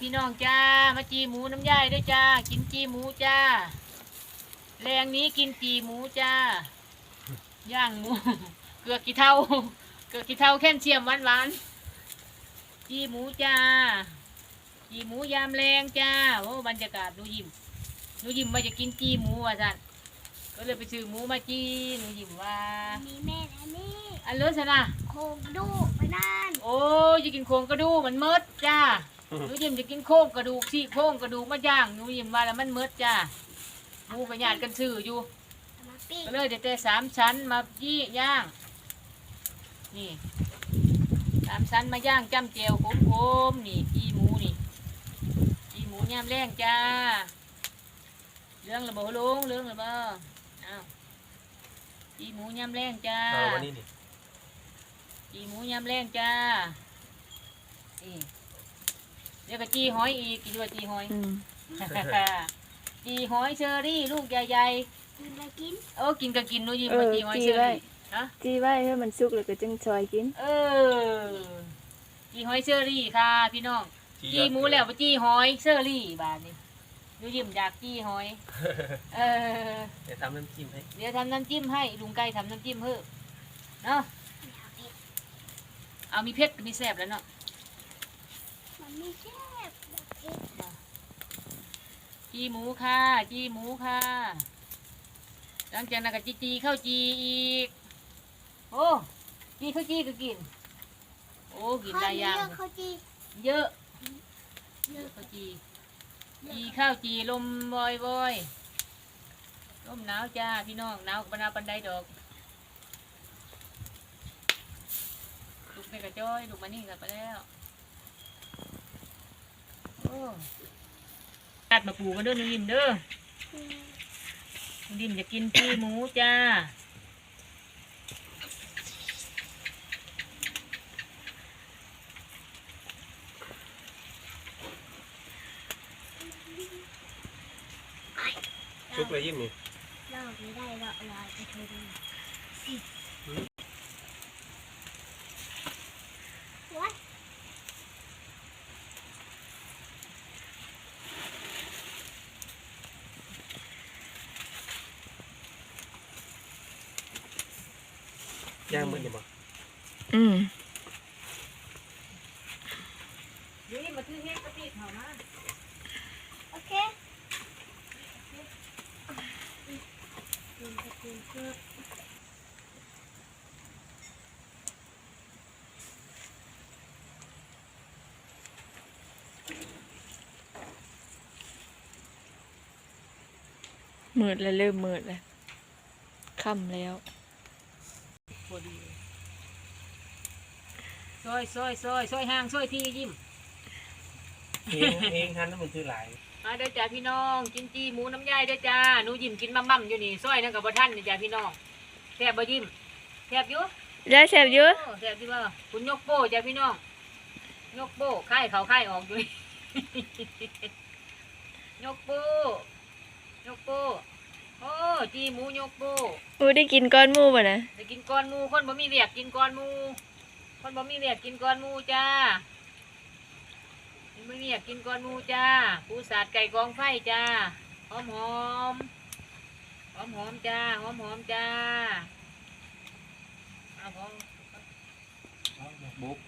พี่น้องจ้า มาจีหมูน้ำย่ายด้วยจ้า กินจีหมูจ้า แรงนี้กินจีหมูจ้า ย่างหมู เกลือกี่เท่า เกลือกี่เท่าแค่นเชียมหวานหวานๆจีหมูจ้า จีหมูยามแรงจ้า โอ้บรรยากาศหนูยิ้มหนูยิ้มว่าจะกินจีหมูว่ะท่านก็เลยไปซื้อหมูมาจีหนูยิ้มว่าอันนี้แม่นอันนี้อันเลิศนะโคงดูไปนั่น โอ้ยจะกินโครงกระดูกมันเมิดจ้า หนูยิ้มจะกินโครงกระดูกซี่โครงกระดูกมาย่างหนูยิ้มว่าแล้วมันเมิดจ้าหมูกระยาดกันซื้ออยู่เอามาปิ้งก็เลยเดี๋ยวแต่สามชั้นมายี่ย่าง นี่สามชั้นมาย่างจ้ำเจียวโคมๆนี่จีหมูนี่จีหมูย่ามแรงจ้าเรื่องระเบิดลงเรื่องระเบิดอ้าวจีหมูย่ามแรงจ้าเอาวันนี้ดิจีหมูยำแรงจ้านี่เดี๋ยวก็จีหอยอีกกินด้วยจีหอย อืมจีหอยเชอรี่ลูกใหญ่กินไปกินๆโอ้กินก็กินหนู้ยิมเอมาอจีหอยจีเชอไว้รี่ฮะจีไว้ให้มันสุกแล้วก็จึงซอยกิน เออจีหอยเชอรี่ค่ะ พี่น้อง จีหมูแล้วไปจีหอยเชอรี่บาทนี่หนูยิ้มอยากจีหอย เออ เดี๋ยวทำน้ำจิ้มให้เดี๋ยวทำน้ำจิ้มให้ลุงไก่ทำน้ำจิ้มเพิ่มเนาะอย่าเผ็ดเอามีเพชรมีแซ่บแล้วเนาะ มันไม่แซ่บแบบเผ็ดจีหมูค่ะ จีหมูค่ะ หลังจากนั้นก็จีจีเข้าวจีอีก โอ้จีข้าวจีก็กิน โอ้กินหลายอย่างข้วเหนีวเขาจีเยอะเยอะข้าวจีจีข้าวจีลมบอยบอยลมหนาวจ้าพี่น้องหนาวกับหนาวปันไดดอกลูกในกระจ้อยลูกมานี่กลับไปแล้วโอ้ ตัดมาปลูกกันเด้อนุ่ยิมเด้ออืมนุ่ยิมจะกินจีหมูจ้าชุกเลยยิ้มนี่ลอกไม่ได้ลอกลอยไปเทดูวัด ย่างมือนี่บ่อืมเดี๋ยวนี้มาซื้อเฮ็ดกะปิเขามาโอเคกินไปกินเพื่อมืดแล้วเริ่มมืดแล้วค่ำแล้ว พอดีซอยซอยซอยซอยห่างซอยที่ยิ้มเองเองทันแล้วมันคือหลายมาเด้อจ้าพี่น้องกินจีหมูน้ำยายเด้อจ้าหนูยิ้มกินมั่มมั่มอยู่นี่ซอยนั่นกับบ่ท่านนี่จ้าพี่น้องแซ่บบ่ยิ้มแซ่บอยู่ได้แซ่บเยอะโอ้แซ่บดีบ่คุณยกโป้จ้าพี่น้องยกโป้ค่ายเขาค่ายออกอยู่นี่ยกโป้ยกโป้ โอ้จีหมูยกโป้อูได้กินก้อนหมูป่ะนะไปกินก้อนหมูคนบ่มีเรียกกินก้อนหมูคนบ่มีเรียกกินก้อนหมูจ้าคนบ่มีเรียกกินก้อนหมูจ้าปูสาดไก่กองไฟจ้าหอมหอมหอมหอมๆจ้าหอมหอมๆจ้าเอาพอบุ๊ก